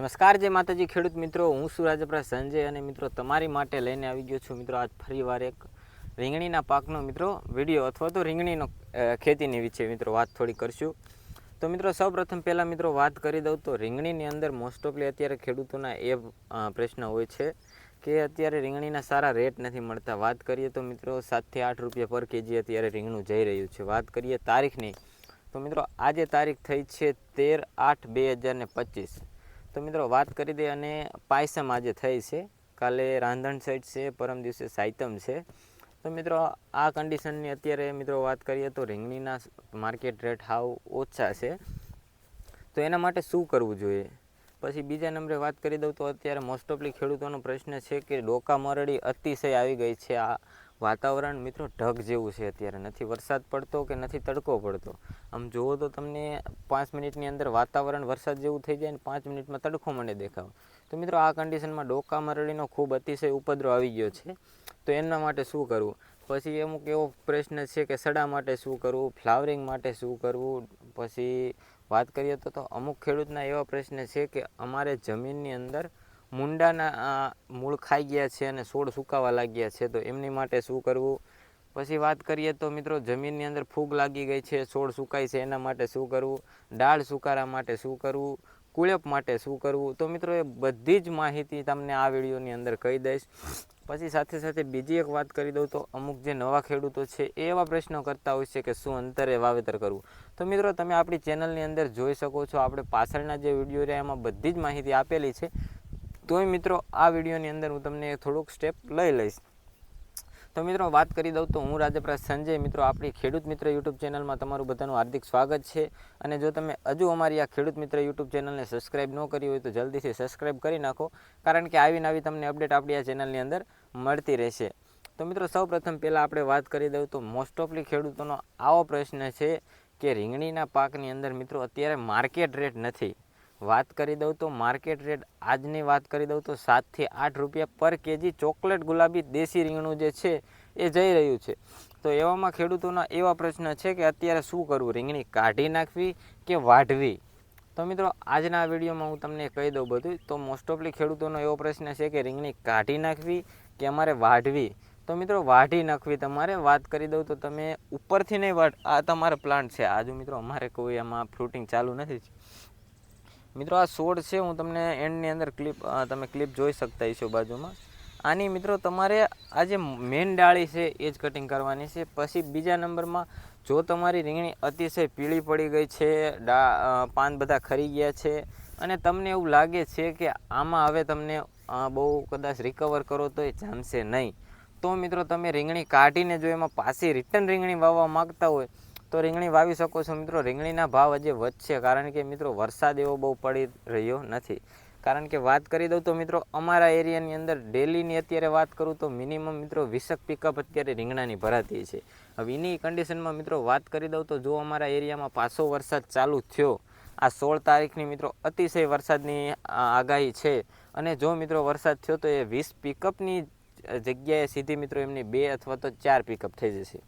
નમસ્કાર, જય માતાજી, ખેડૂત મિત્રો. હું સુરાજપરા સંજય અને મિત્રો, તમારી માટે લઈને આવી ગયો છું મિત્રો, આજ ફરીવાર એક રીંગણીના પાકનો મિત્રો વીડિયો અથવા તો રીંગણીનો ખેતીની વિશે મિત્રો વાત થોડી કરશું. તો મિત્રો, સૌપ્રથમ પહેલાં મિત્રો વાત કરી દઉં તો રીંગણીની અંદર મોસ્ટ ઓફલી અત્યારે ખેડૂતોના એ પ્રશ્ન હોય છે કે અત્યારે રીંગણીના સારા રેટ નથી મળતા. વાત કરીએ તો મિત્રો, સાતથી આઠ રૂપિયા પર કેજી અત્યારે રીંગણું જઈ રહ્યું છે. વાત કરીએ તારીખની, તો મિત્રો, આજે તારીખ થઈ છે તેર આઠ બે હજાર ને પચીસ. તો મિત્રો, વાત કરી દે અને પાયસમ આજે થઈ છે. કાલે રાંધણ સાઈડ છે, પરમ દિવસે સાયતમ છે. તો મિત્રો, આ કન્ડિશનની અત્યારે મિત્રો વાત કરીએ તો રીંગણીના માર્કેટ રેટ હાવ ઓછા છે. તો એના માટે શું કરવું જોઈએ? પછી બીજા નંબરે વાત કરી દઉં તો અત્યારે મોસ્ટ ઓફલી ખેડૂતોનો પ્રશ્ન છે કે ડોકા મરડી અતિશય આવી ગઈ છે. આ વાતાવરણ મિત્રો ઢગ જેવું છે અત્યારે. નથી વરસાદ પડતો કે નથી તડકો પડતો? આમ જુઓ તો તમને પાંચ મિનિટની અંદર વાતાવરણ વરસાદ જેવું થઈ જાય ને પાંચ મિનિટમાં તડકો મને દેખાવ. તો મિત્રો આ કન્ડિશનમાં ડોકા મરડીનો ખૂબ અતિશય ઉપદ્રવ આવી ગયો છે. તો એના માટે શું કરવું? પછી અમુક એવો પ્રશ્ન છે કે સડા માટે શું કરવું? ફ્લાવરિંગ માટે શું કરવું? પછી વાત કરીએ તો અમુક ખેડૂતના એવા પ્રશ્ન છે કે અમારે જમીનની અંદર મુંડાના મૂળ ખાઈ ગયા છે અને છોડ સુકાવા લાગ્યા છે, તો એમની માટે શું કરવું? પછી વાત કરીએ તો મિત્રો જમીનની અંદર ફૂગ લાગી ગઈ છે છોડ સુકાય છે, એના માટે શું કરવું? ડાળ સુકારા માટે શું કરવું? કુળપ માટે શું કરવું? તો મિત્રો એ બધી જ માહિતી તમને આ વિડીયોની અંદર કહી દઈશ. પછી સાથે સાથે બીજી એક વાત કરી દઉં તો અમુક જે નવા ખેડૂતો છે, એ એવા પ્રશ્નો કરતા હોય છે કે શું અંતરે વાવેતર કરવું? તો મિત્રો તમે આપણી ચેનલની અંદર જોઈ શકો છો, આપણે પાછળના જે વીડિયો રહ્યા એમાં બધી જ માહિતી આપેલી છે. તોય મિત્રો, આ વિડીયોની અંદર હું તમને થોડુંક સ્ટેપ લઈ લઈશ. તો મિત્રો વાત કરી દઉં તો હું રાજપરા સંજય મિત્રો, આપણી ખેડૂત મિત્ર યુટ્યુબ ચેનલમાં તમારું બધાનું હાર્દિક સ્વાગત છે. અને જો તમે હજુ અમારી આ ખેડૂત મિત્ર યુટ્યુબ ચેનલને સબસ્ક્રાઇબ ન કરી હોય તો જલ્દીથી સબસ્ક્રાઇબ કરી નાખો, કારણ કે આવી નવી તમને અપડેટ આપણી આ ચેનલની અંદર મળતી રહેશે. તો મિત્રો, સૌપ્રથમ પહેલાં આપણે વાત કરી દઉં તો મોસ્ટ ઓફલી ખેડૂતોનો આવો પ્રશ્ન છે કે રીંગણીના પાકની અંદર મિત્રો, અત્યારે માર્કેટ રેટ નથી. વાત કરી દઉં તો માર્કેટ રેટ આજની વાત કરી દઉં તો સાતથી આઠ રૂપિયા પર કેજી ચોકલેટ ગુલાબી દેશી રીંગણું જે છે એ જઈ રહ્યું છે. તો એવામાં ખેડૂતોના એવા પ્રશ્ન છે કે અત્યારે શું કરવું? રીંગણી કાઢી નાખવી કે વાઢવી? તો મિત્રો, આજના વિડીયોમાં હું તમને કહી દઉં બધું. તો મોસ્ટ ઓફલી ખેડૂતોનો એવો પ્રશ્ન છે કે રીંગણી કાઢી નાખવી કે અમારે વાઢવી? તો મિત્રો, વાઢી નાખવી તમારે. વાત કરી દઉં તો તમે ઉપરથી નહીં વાઢ, આ તમારો પ્લાન્ટ છે. આજુ મિત્રો, અમારે કોઈ એમાં ફ્રૂટિંગ ચાલુ નથી મિત્રો, આ સોળ છે. હું તમને એન્ડની અંદર ક્લિપ તમે ક્લિપ જોઈ શકતા હશો બાજુમાં. આની મિત્રો, તમારે આ જે મેન ડાળી છે, એ જ કટિંગ કરવાની છે. પછી બીજા નંબરમાં, જો તમારી રીંગણી અતિશય પીળી પડી ગઈ છે, ડા પાન બધા ખરી ગયા છે, અને તમને એવું લાગે છે કે આમાં હવે તમને બહુ કદાચ રિકવર કરો તો એ જામશે નહીં. તો મિત્રો, તમે રીંગણી કાઢીને જો એમાં પાછી રિટર્ન રીંગણી વાવવા માગતા હોય તો રીંગણી વાવી શકો છો મિત્રો. રીંગણીના ભાવ હજી વધશે કારણ કે મિત્રો વરસાદ એવો બહુ પડી રહ્યો નથી. કારણ કે વાત કરી દઉં તો મિત્રો અમારા એરિયાની અંદર ડેલીની અત્યારે વાત કરું તો મિનિમમ મિત્રો વીસક પિકઅપ અત્યારે રીંગણાની ભરાતી છે. હવે એની કન્ડિશનમાં મિત્રો વાત કરી દઉં તો જો અમારા એરિયામાં પાછો વરસાદ ચાલુ થયો, આ સોળ તારીખની મિત્રો અતિશય વરસાદની આગાહી છે અને જો મિત્રો વરસાદ થયો તો એ વીસ પિકઅપની જગ્યાએ સીધી મિત્રો એમની બે અથવા તો ચાર પિકઅપ થઈ જશે.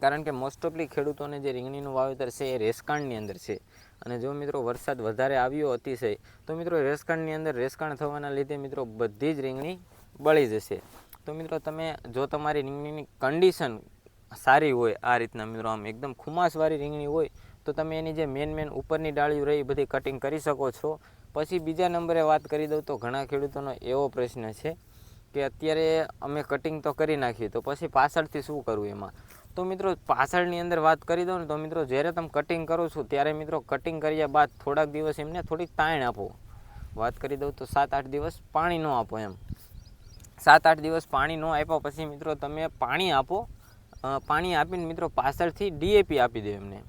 કારણ કે મોસ્ટ ઓફલી ખેડૂતોને જે રીંગણીનું વાવેતર છે એ રેસકાણની અંદર છે. અને જો મિત્રો વરસાદ વધારે આવ્યો અતિશય, તો મિત્રો રેસકાંડની અંદર રેસકાણ થવાના લીધે મિત્રો બધી જ રીંગણી બળી જશે. તો મિત્રો તમે જો તમારી રીંગણીની કન્ડિશન સારી હોય, આ રીતના મિત્રો આમ એકદમ ખુમાસવાળી રીંગણી હોય, તો તમે એની જે મેન મેન ઉપરની ડાળીઓ રહી બધી કટિંગ કરી શકો છો. પછી બીજા નંબરે વાત કરી દઉં તો ઘણા ખેડૂતોનો એવો પ્રશ્ન છે કે અત્યારે અમે કટિંગ તો કરી નાખ્યું તો પછી પાછળથી શું કરવું એમાં? તો મિત્રો પાછળની અંદર વાત કરી દઉં ને તો મિત્રો જ્યારે તમે કટિંગ કરો છો ત્યારે મિત્રો કટિંગ કર્યા બાદ થોડાક દિવસ એમને થોડીક તાણ આપો. વાત કરી દઉં તો સાત આઠ દિવસ પાણી ન આપો એમ. સાત આઠ દિવસ પાણી ન આપ્યા પછી મિત્રો તમે પાણી આપો પાણી આપીને મિત્રો પાછળથી ડીએપી આપી દો એમને.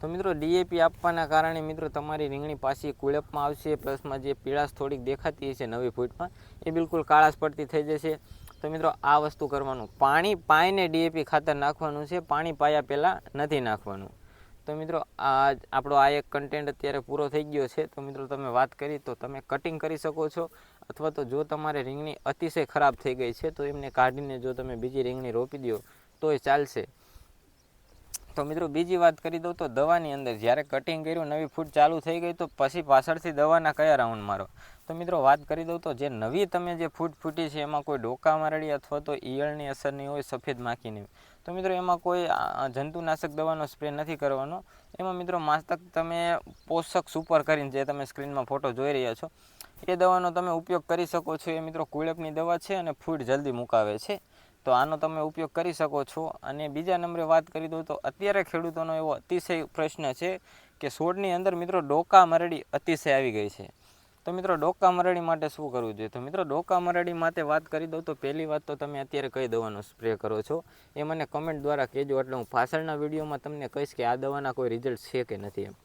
તો મિત્રો ડીએપી આપવાના કારણે મિત્રો તમારી રીંગણી પાછી કુળપમાં આવશે, પ્લસમાં જે પીળાશ થોડીક દેખાતી હશે નવી ફૂટમાં, એ બિલકુલ કાળાશ પડતી થઈ જશે. તો મિત્રો, આ વસ્તુ કરવાનું. પાણી, પાઈને ડીએપી ખાતર નાખવાનું છે. પાણી પાયા પહેલાં નથી નાખવાનું. તો મિત્રો આ આપણો આ એક કન્ટેન્ટ અત્યારે પૂરો થઈ ગયો છે. તો મિત્રો, તમે વાત કરી, તો તમે કટિંગ કરી શકો છો. અથવા તો જો તમારે રીંગણી અતિશય ખરાબ થઈ ગઈ છે, તો એમને કાઢીને જો તમે બીજી રીંગણી રોપી દો, તોય ચાલશે. તો મિત્રો બીજી વાત કરી દઉં તો દવાની અંદર જ્યારે કટિંગ કર્યું, નવી ફૂટ ચાલુ થઈ ગઈ, તો પછી પાછળથી દવાના કયા રાઉન્ડ મારો? તો મિત્રો વાત કરી દઉં તો જે નવી તમે જે ફૂટ ફૂટી છે, એમાં કોઈ ડોકા મારડી અથવા તો ઈયળની અસર નહીં હોય, સફેદ માખી હોય તો મિત્રો એમાં કોઈ જંતુનાશક દવાનો સ્પ્રે નથી કરવાનો. એમાં મિત્રો માસ્તક તમે પોષક સુપર કરીને જે તમે સ્ક્રીનમાં ફોટો જોઈ રહ્યા છો, એ દવાનો તમે ઉપયોગ કરી શકો છો. એ મિત્રો કુળપની દવા છે અને ફૂડ જલ્દી મુકાવે છે. તો આનો તમે ઉપયોગ કરી શકો છો. અને બીજા નંબરે વાત કરી દઉં તો અત્યારે ખેડૂતોનો એવો અતિશય પ્રશ્ન છે કે છોડની અંદર મિત્રો ડોકા મરડી અતિશય આવી ગઈ છે. તો મિત્રો ડોકા મરડી માટે શું કરવું જોઈએ? તો મિત્રો ડોકા મરડી માટે વાત કરી દઉં તો પહેલી વાત તો તમે અત્યારે કઈ દવાનો સ્પ્રે કરો છો? એ મને કમેન્ટ દ્વારા કહેજો. એટલે હું પાછળના વિડીયોમાં તમને કહીશ કે આ દવાના કોઈ રિઝલ્ટ છે કે નથી એમ.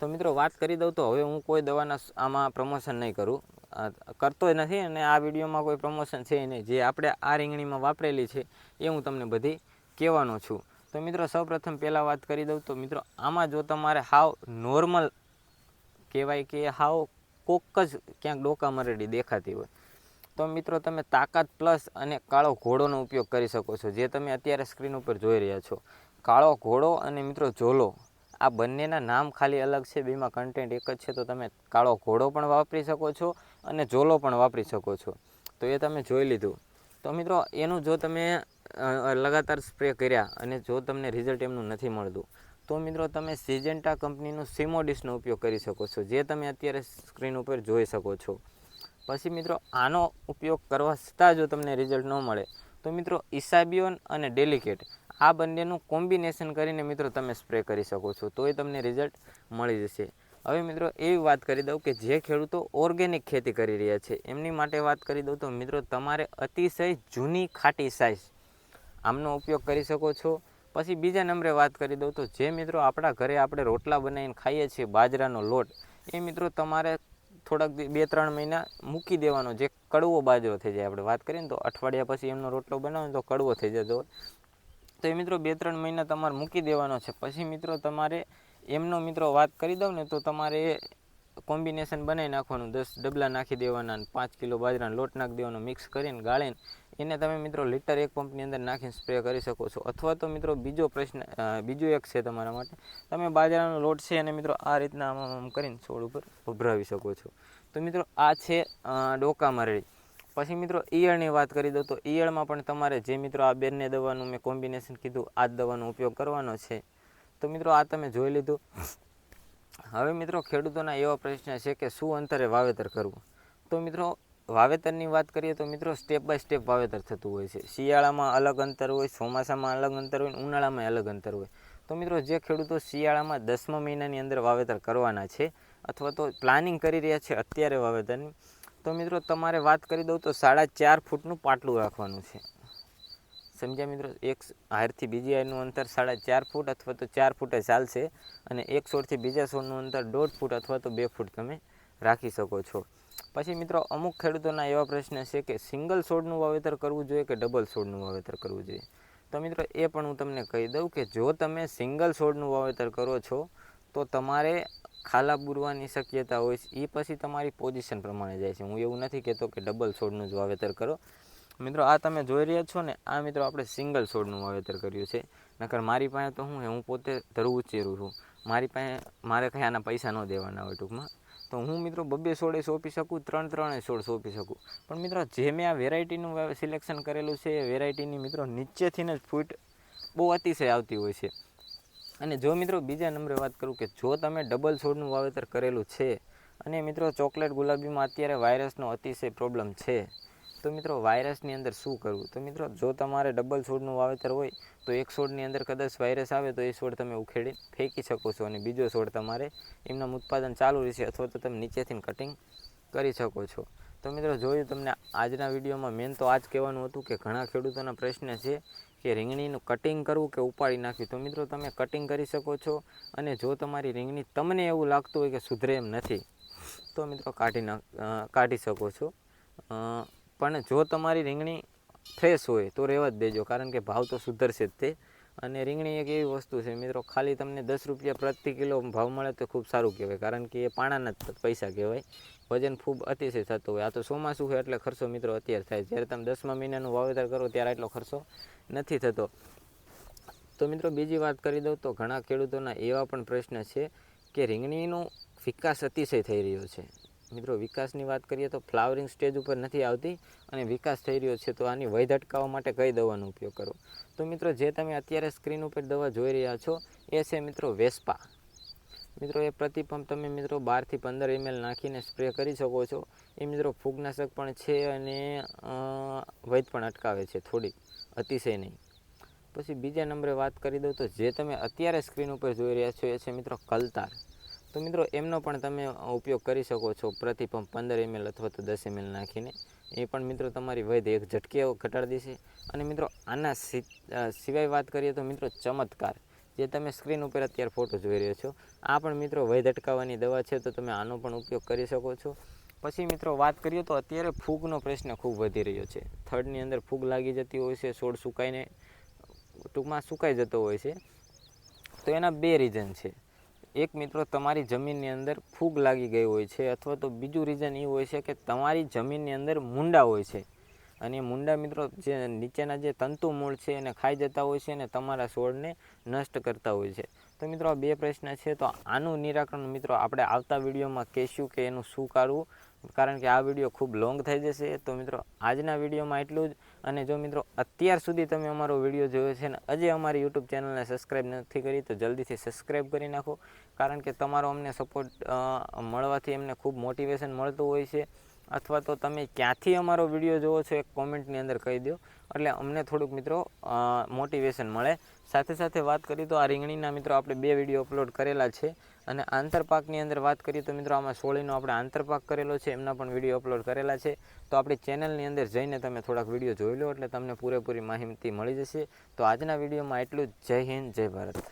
તો મિત્રો વાત કરી દઉં તો હવે હું કોઈ દવાના આમાં પ્રમોશન નહીં કરું. અ, કરતોય નથી અને આ વિડીયોમાં કોઈ પ્રમોશન છે નહીં. જે આપણે આ રીંગણીમાં વાપરેલી છે એ હું તમને બધી કહેવાનો છું. તો મિત્રો સૌપ્રથમ પહેલાં વાત કરી દઉં તો મિત્રો આમાં જો તમારે હાવ નોર્મલ કહેવાય કે હાવ કોક જ ક્યાંક ડોકા મરડી દેખાતી હોય તો મિત્રો તમે તાકાત પ્લસ અને કાળો ઘોડોનો ઉપયોગ કરી શકો છો જે તમે અત્યારે સ્ક્રીન ઉપર જોઈ રહ્યા છો. કાળો ઘોડો અને મિત્રો ઝોલો આ બંનેના નામ ખાલી અલગ છે બેમાં કન્ટેન્ટ એક જ છે તો તમે કાળો ઘોડો પણ વાપરી શકો છો અને જોલો પણ વાપરી શકો છો. તો એ તમે જોઈ લીધું. તો મિત્રો, એનું જો તમે લગાતાર સ્પ્રે કર્યા અને જો તમને રિઝલ્ટ એમનું નથી મળતું, તો મિત્રો તમે સિજેન્ટા કંપનીનું સિમોડિસનો ઉપયોગ કરી શકો છો, જે તમે અત્યારે સ્ક્રીન ઉપર જોઈ શકો છો. પછી મિત્રો, આનો ઉપયોગ કરવા છતાં જો તમને રિઝલ્ટ ન મળે, તો મિત્રો ઇસાબિયોન અને ડેલિકેટ, આ બંનેનું કોમ્બિનેશન કરીને મિત્રો તમે સ્પ્રે કરી શકો છો તોય તમને રિઝલ્ટ મળી જશે. હવે મિત્રો, એવી વાત કરી દઉં કે જે ખેડૂતો ઓર્ગેનિક ખેતી કરી રહ્યા છે, એમની માટે વાત કરી દઉં તો મિત્રો, તમારે અતિશય જૂની ખાટી સાઇઝ આમનો ઉપયોગ કરી શકો છો. પછી બીજા નંબરે વાત કરી દઉં તો જે મિત્રો આપણા ઘરે આપણે રોટલા બનાવીને ખાઈએ છીએ, બાજરાનો લોટ, એ મિત્રો તમારે થોડાક બે, ત્રણ મહિના મૂકી દેવાનો. જે કડવો બાજરો થઈ જાય, આપણે વાત કરીએ ને તો અઠવાડિયા પછી એમનો રોટલો બનાવો તો કડવો થઈ જતો તો એ મિત્રો બે, ત્રણ મહિના તમારે મૂકી દેવાનો છે. પછી મિત્રો તમારે એમનો મિત્રો વાત કરી દઉં ને તો તમારે કોમ્બિનેશન બનાવી નાખવાનું. દસ ડબલા નાખી દેવાના અને પાંચ કિલો બાજરાનો લોટ નાખી દેવાનો, મિક્સ કરીને ગાળીને એને તમે મિત્રો લીટર એક પંપની અંદર નાખીને સ્પ્રે કરી શકો છો. અથવા તો મિત્રો બીજો પ્રશ્ન બીજો એક છે તમારા માટે. તમે બાજરાનો લોટ છે અને મિત્રો આ રીતના આમ આમ કરીને છોડ ઉપર ઉભરાવી શકો છો. તો મિત્રો આ છે ડોકા મરડી પછી મિત્રો ઈયળની વાત કરી દઉં તો ઈયળમાં પણ તમારે જે મિત્રો આ બેને દવાનું મેં કોમ્બિનેશન કીધું, આ જ દવાનો ઉપયોગ કરવાનો છે. તો મિત્રો આ તમે જોઈ લીધું. હવે મિત્રો ખેડૂતોના એવા પ્રશ્ન છે કે શું અંતરે વાવેતર કરવું? તો મિત્રો વાવેતરની વાત કરીએ તો મિત્રો સ્ટેપ બાય સ્ટેપ વાવેતર થતું હોય છે. શિયાળામાં અલગ અંતર હોય, ચોમાસામાં અલગ અંતર હોય ઉનાળામાં અલગ અંતર હોય. તો મિત્રો જે ખેડૂતો શિયાળામાં દસમા મહિનાની અંદર વાવેતર કરવાના છે અથવા તો પ્લાનિંગ કરી રહ્યા છે અત્યારે વાવેતરની, તો મિત્રો તમારે વાત કરી દઉં તો સાડા ચાર ફૂટનું પાટલું રાખવાનું છે. સમજ્યા મિત્રો, એક હારથી બીજી હારનું અંતર સાડા ચાર ફૂટ અથવા તો ચાર ફૂટે ચાલશે અને એક છોડથી બીજા છોડનું અંતર દોઢ ફૂટ અથવા તો બે ફૂટ તમે રાખી શકો છો. પછી મિત્રો, અમુક ખેડૂતોના એવા પ્રશ્ન છે કે સિંગલ છોડનું વાવેતર કરવું જોઈએ કે ડબલ છોડનું વાવેતર કરવું જોઈએ? તો મિત્રો, એ પણ હું તમને કહી દઉં કે જો તમે સિંગલ છોડનું વાવેતર કરો છો, તો તમારે ખાલા બુરવાની શક્યતા હોય છે. એ પછી તમારી પોઝિશન પ્રમાણે જાય છે. હું એવું નથી કહેતો કે ડબલ છોડનું જ વાવેતર કરો. મિત્રો, આ તમે જોઈ રહ્યા છો ને, આ મિત્રો આપણે સિંગલ છોડનું વાવેતર કર્યું છે. નકર મારી પાસે તો હું હું પોતે ધરું ઉચેરું છું. મારી પાસે, મારે કંઈ આના પૈસા ન દેવાના હોય ટૂંકમાં. તો હું મિત્રો બબ્બે છોડે સોંપી શકું, ત્રણ ત્રણે છોડ સોંપી શકું. પણ મિત્રો, જે મેં આ વેરાયટીનું સિલેક્શન કરેલું છે, એ વેરાયટીની મિત્રો નીચેથી જ ફૂટ બહુ અતિશય આવતી હોય છે. અને જો મિત્રો બીજા નંબરે વાત કરું કે જો તમે ડબલ છોડનું વાવેતર કરેલું છે, અને મિત્રો ચોકલેટ ગુલાબીમાં અત્યારે વાયરસનો અતિશય પ્રોબ્લેમ છે તો મિત્રો વાયરસની અંદર શું કરવું? તો મિત્રો જો તમારે ડબલ છોડનું વાવેતર હોય, તો એક છોડની અંદર કદાચ વાયરસ આવે તો એ છોડ તમે ઉખેડી ફેંકી શકો છો અને બીજો છોડ તમારે એમનામ ઉત્પાદન ચાલુ રહેશે અથવા તો તમે નીચેથી કટિંગ કરી શકો છો. તો મિત્રો જોયું તમને આજના વિડીયોમાં મેન તો આ જ કહેવાનું હતું કે ઘણા ખેડૂતોના પ્રશ્ન છે કે રીંગણીનું કટિંગ કરવું કે ઉપાડી નાખવી? તો મિત્રો તમે કટિંગ કરી શકો છો અને જો તમારી રીંગણી તમને એવું લાગતું હોય કે સુધરે એમ નથી, તો મિત્રો કાઢી નાખ કાઢી શકો છો. પણ જો તમારી રીંગણી ફ્રેશ હોય તો રહેવા જ દેજો, કારણ કે ભાવ તો સુધરશે જ તે. અને રીંગણી એક એવી વસ્તુ છે, મિત્રો, ખાલી તમને દસ રૂપિયા પ્રતિ કિલો ભાવ મળે તો ખૂબ સારું કહેવાય, કારણ કે એ પાણાના જ પૈસા કહેવાય. વજન ખૂબ અતિશય થતું હોય. આ તો ચોમાસું હોય એટલે ખર્ચો, મિત્રો, અત્યારે થાય. જ્યારે તમે દસમા મહિનાનું વાવેતર કરો ત્યારે એટલો ખર્ચો નથી થતો. તો મિત્રો, બીજી વાત કરી દઉં તો ઘણા ખેડૂતોના એવા પણ પ્રશ્ન છે કે રીંગણીનો વિકાસ અતિશય થઈ રહ્યો છે. મિત્રો, વિકાસની વાત કરીએ તો ફ્લાવરિંગ સ્ટેજ ઉપર નથી આવતી અને વિકાસ થઈ રહ્યો છે, તો આની વૈધ અટકાવવા માટે કઈ દવાનો ઉપયોગ કરો? તો મિત્રો, જે તમે અત્યારે સ્ક્રીન ઉપર દવા જોઈ રહ્યા છો, એ છે મિત્રો વેસ્પા. મિત્રો, એ પ્રતિપંપ તમે મિત્રો બારથી પંદર એમએલ નાખીને સ્પ્રે કરી શકો છો. એ મિત્રો ફૂગનાશક પણ છે અને વૈદ પણ અટકાવે છે, થોડીક. અતિશય નહીં. પછી બીજા નંબરે વાત કરી દઉં તો જે તમે અત્યારે સ્ક્રીન ઉપર જોઈ રહ્યા છો, એ છે મિત્રો કલતાર. તો મિત્રો, એમનો પણ તમે ઉપયોગ કરી શકો છો. પ્રતિપંપ પંદર એમએલ અથવા તો દસ એમએલ નાખીને. એ પણ મિત્રો તમારી વૈધ એક ઝટકે ઘટાડી દેશે. અને મિત્રો, આના સિવાય વાત કરીએ તો મિત્રો, ચમત્કાર. જે તમે સ્ક્રીન ઉપર અત્યારે ફોટો જોઈ રહ્યો છો, આ પણ મિત્રો વૈધ અટકાવવાની દવા છે, તો તમે આનો પણ ઉપયોગ કરી શકો છો. પછી મિત્રો, વાત કરીએ તો અત્યારે ફૂગનો પ્રશ્ન ખૂબ વધી રહ્યો છે. થર્ડની અંદર ફૂગ લાગી જતી હોય છે, છોડ સુકાઈને, ટૂંકમાં સુકાઈ જતો હોય છે. તો એના બે રીઝન છે. એક મિત્રો તમારી જમીનની અંદર ફૂગ લાગી ગઈ હોય છે અથવા તો બીજું રીઝન એ હોય છે કે તમારી જમીનની અંદર મુંડા હોય છે. અને એ મુંડા મિત્રો જે નીચેના જે તંતુ મૂળ છે એને ખાઈ જતા હોય છે અને તમારા છોડને નષ્ટ કરતા હોય છે. તો મિત્રો આ બે પ્રશ્ન છે તો આનું નિરાકરણ મિત્રો આપણે આવતા વિડીયોમાં કહેશું કે એનું શું કાઢવું કારણ કે આ વીડિયો ખૂબ લોંગ થઈ જશે. તો મિત્રો આજના વિડીયોમાં એટલું જ. અને જો મિત્રો અત્યાર સુધી તમે અમારો વીડિયો જોયો છે ને હજી અમારી યુટ્યુબ ચેનલને સબસ્ક્રાઈબ નથી કરી તો જલ્દીથી સબસ્ક્રાઈબ કરી નાખો. કારણ કે તમારો અમને સપોર્ટ મળવાથી એમને ખૂબ મોટિવેશન મળતું હોય છે. અથવા તો તમે ક્યાંથી અમારો વીડિયો જોવો છો એક કોમેન્ટની અંદર કહી દો. એટલે અમને થોડુંક મિત્રો મોટિવેશન મળે. સાથે સાથે વાત કરીએ તો આ રીંગણીના મિત્રો આપણે બે વીડિયો અપલોડ કરેલા છે. અને આંતરપાકની અંદર વાત કરીએ તો મિત્રો આમાં સોળીનો આપણે આંતરપાક કરેલો છે. એમના પણ વીડિયો અપલોડ કરેલા છે. તો આપણી ચેનલની અંદર જઈને તમે થોડાક વીડિયો જોઈ લો એટલે તમને પૂરેપૂરી માહિતી મળી જશે. તો આજના વિડીયોમાં એટલું જ. જય હિન્દ, જય ભારત.